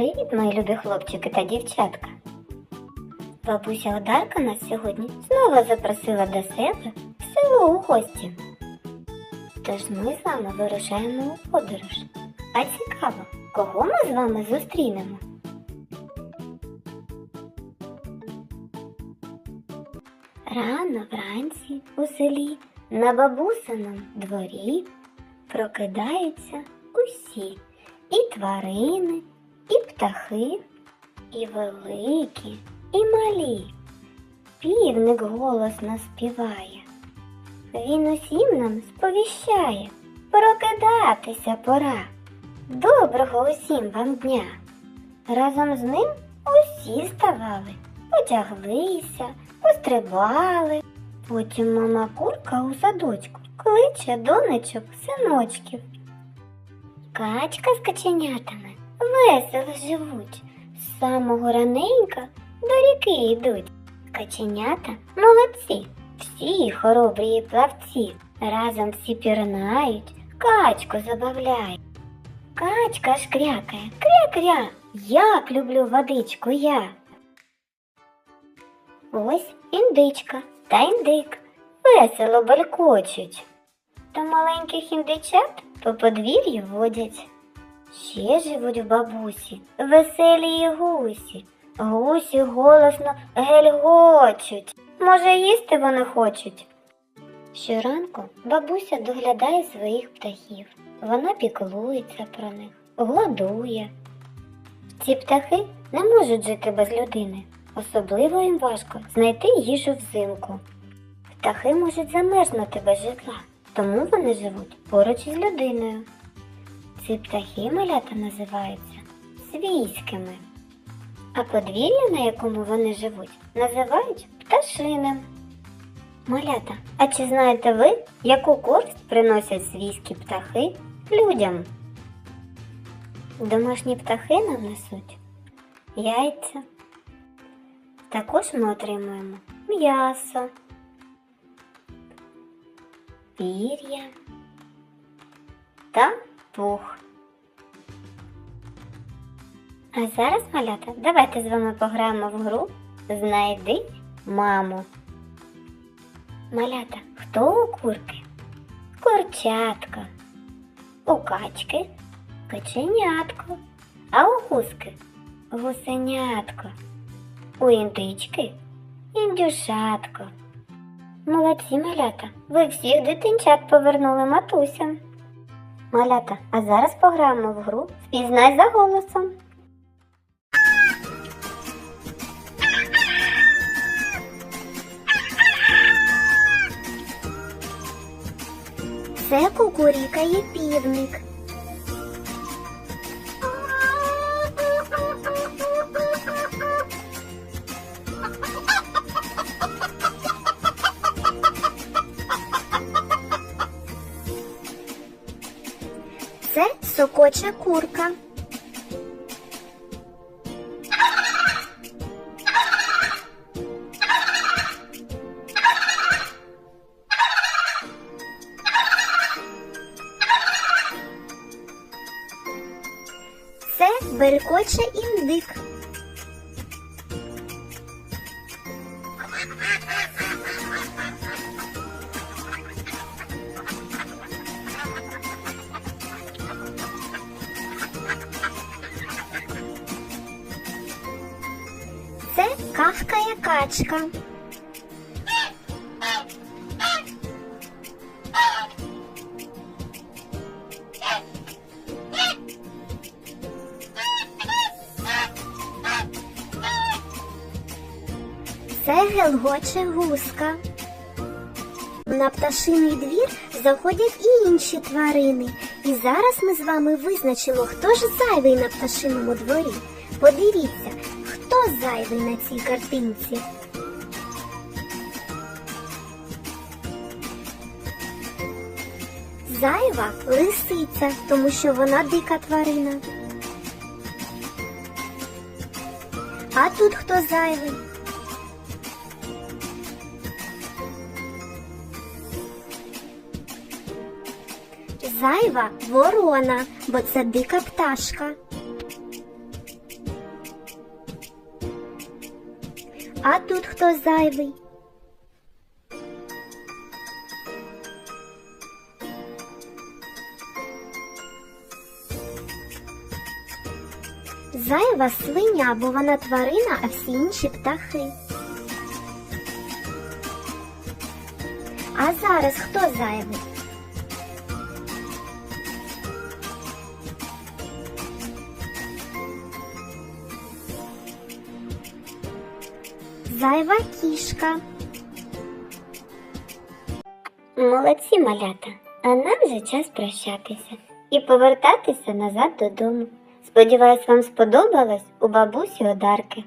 Привіт, мої любі хлопчики та дівчатка. Бабуся Одарка нас сьогодні знову запросила до себе в село у гості. Тож ми з вами вирушаємо у подорож. А цікаво, кого ми з вами зустрінемо? Рано вранці у селі на бабусиному дворі прокидаються усі і тварини, і птахи, і великі, і малі. Півник голосно співає. Він усім нам сповіщає прокидатися пора. Доброго усім вам дня. Разом з ним усі ставали, потяглися, пострибали. Потім мама курка у садочку кличе донечок синочків. Качка з каченятами весело живуть, з самого раненька до ріки йдуть. Каченята молодці, всі хоробрі плавці, разом всі пірнають, качку забавляють. Качка ж крякає, кря-кря, як люблю водичку я. Ось індичка та індик весело белькочуть. Та маленьких індичат по подвір'ю водять. Ще живуть в бабусі веселі гусі. Гусі голосно гельгочуть. Може, їсти вони хочуть. Щоранку бабуся доглядає своїх птахів. Вона піклується про них, годує. Ці птахи не можуть жити без людини. Особливо їм важко знайти їжу взимку. Птахи можуть замерзнути без житла, тому вони живуть поруч із людиною. Ці птахи малята називаються свійськими, а подвір'я, на якому вони живуть, називають пташиним. Малята, а чи знаєте ви, яку користь приносять свійські птахи людям? Домашні птахи нам несуть яйця. Також ми отримуємо м'ясо, пір'я та пух. А зараз, малята, давайте з вами пограємо в гру Знайди маму. Малята, хто у курки? Курчатка. У качки каченятко, а у гуски гусенятко. У індички індюшатко. Молодці малята, ви всіх дитинчат повернули матусям. Малята, а зараз пограємо в гру Впізнай за голосом. Це кукурікає півник. Це сокоча курка. Це берекоче індик. Це качка. Це гелгоче гуска. На пташиний двір заходять і інші тварини. І зараз ми з вами визначимо, хто ж зайвий на пташиному дворі. Подивіться, хто зайвий на цій картинці. Зайва лисиця, тому що вона дика тварина. А тут хто зайвий? Зайва ворона, бо це дика пташка. А тут хто зайвий? Зайва свиня, бо вона тварина, а всі інші птахи. А зараз хто зайвий? Зайва кішка. Молодці малята, а нам вже час прощатися і повертатися назад додому. Сподіваюсь, вам сподобалось у бабусі Одарки.